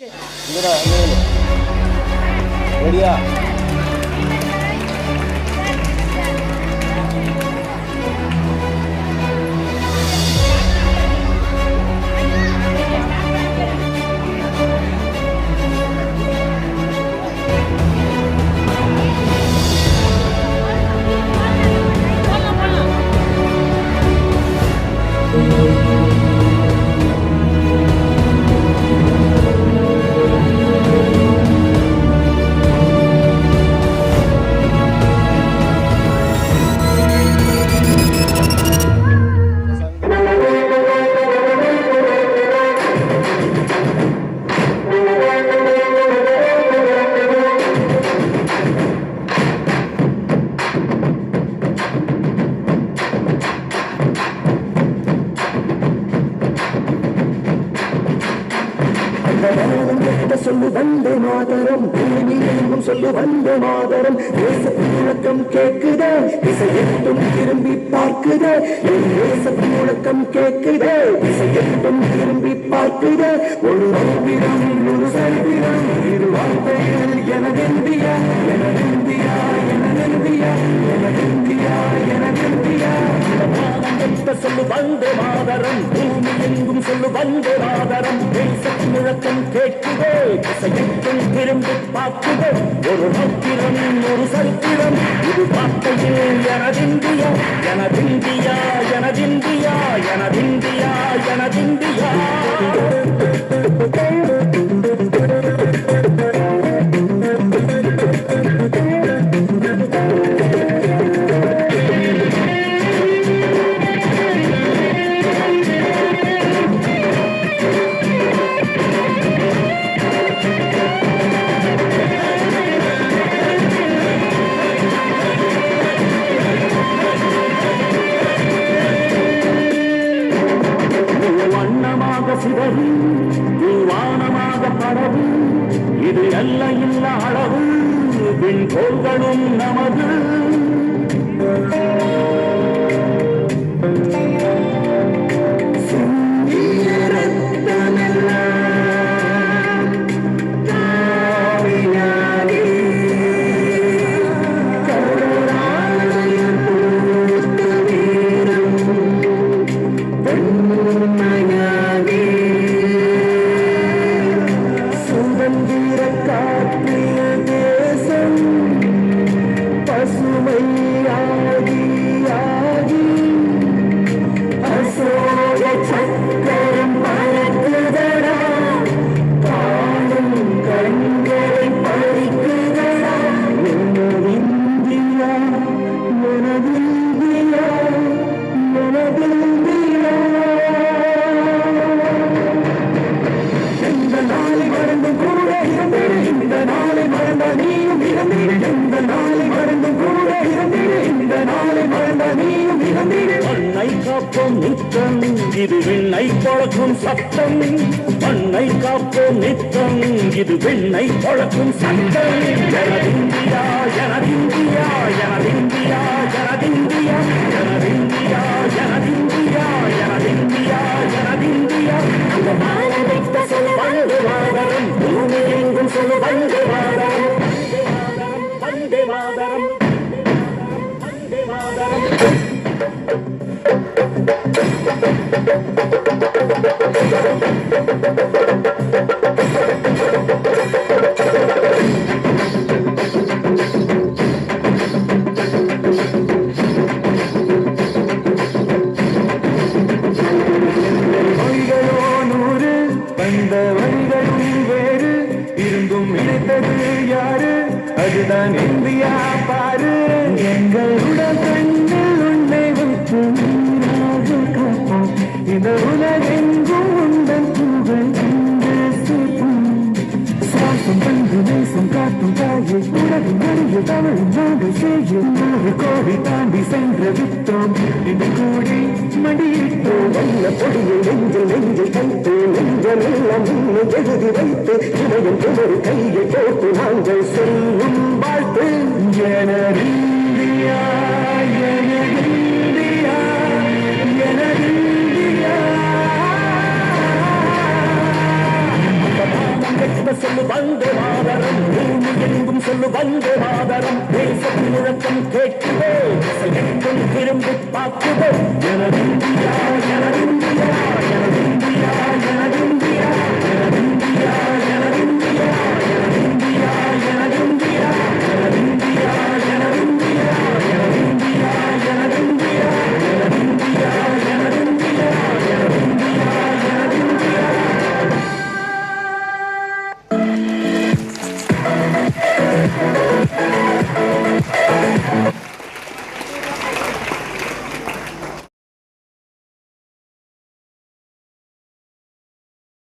누나, 누나. 머리야. சொல்லு வந்தே மாதரம். பூமி எங்கும் சொல்லு வந்தே மாதரம். தேசத்து முழக்கம் கேக்குதே. திசையெட்டும் திரும்பி பார்க்குதே. என் தேசத்து முழக்கம் கேக்குதே. திசையெட்டும் திரும்பி பார்க்குதே. ஒரு மந்திரம் ஒரு சரித்திரம் இரு வார்த்தைகள் எனதெந்தியா எனதெந்தியா எனதெந்தியா எனதெந்தியா எனதெந்தியா சொல்லு வந்தே மாதரம். எங்கும் சொல்லு வந்தே மாதரம் தேசத்து முழக்கம் கேட்குதே. திசையெட்டும் திரும்பி பார்க்குதே. ஒரு மந்திரம் ஒரு சரித்திரம். இது வார்த்தையில் எனதிந்தியா எனதிந்தியா எனதிந்தியா எனதிந்தியா எனதிந்தியா. சிதறி வானமாக பரவி இது அல்ல இல்ல அளவு போர்களும் நமது. காப்போம் நித்தம். இது விண்ணை பழக்கும் சத்தம். மண்ணை காப்போம் நித்தம். இது விண்ணை பழக்கும் சத்தம். எனதிந்தியா எனதிந்தியா எனதிந்தியா எனதிந்தியா எனதிந்தியா எனதிந்தியா எனதிந்தியா எனதிந்தியா அந்த மானவித்த சொல்லு வந்து வாரம் பூமி எங்கும் சொல்லு வந்து வாரம் யாரு? அதுதான் இந்தியா பாரு. எங்கள் உடல் விட்டது நெறிய தவறு நாங்கள் செய்ய நூறு கோடி தாண்டி சென்ற விட்டோம் இந்த கோடி மடியிட்டோம் நல்ல பொடியை நெஞ்சு நெஞ்சு தைத்து நெஞ்சல் எல்லாம் முன்னு எழுதி வைத்து இணையம் குமரு கையை போட்டு நாங்கள் சொல்லும் வாழ்த்து எனது வந்தே மாதரம் பூமி எங்கும் சொல்லு வந்தே மாதரம் தேசத்தின் முழக்கம் கேட்குதே எங்கும் திரும்பி எனது இந்தியா எனது இந்தியா Thank you.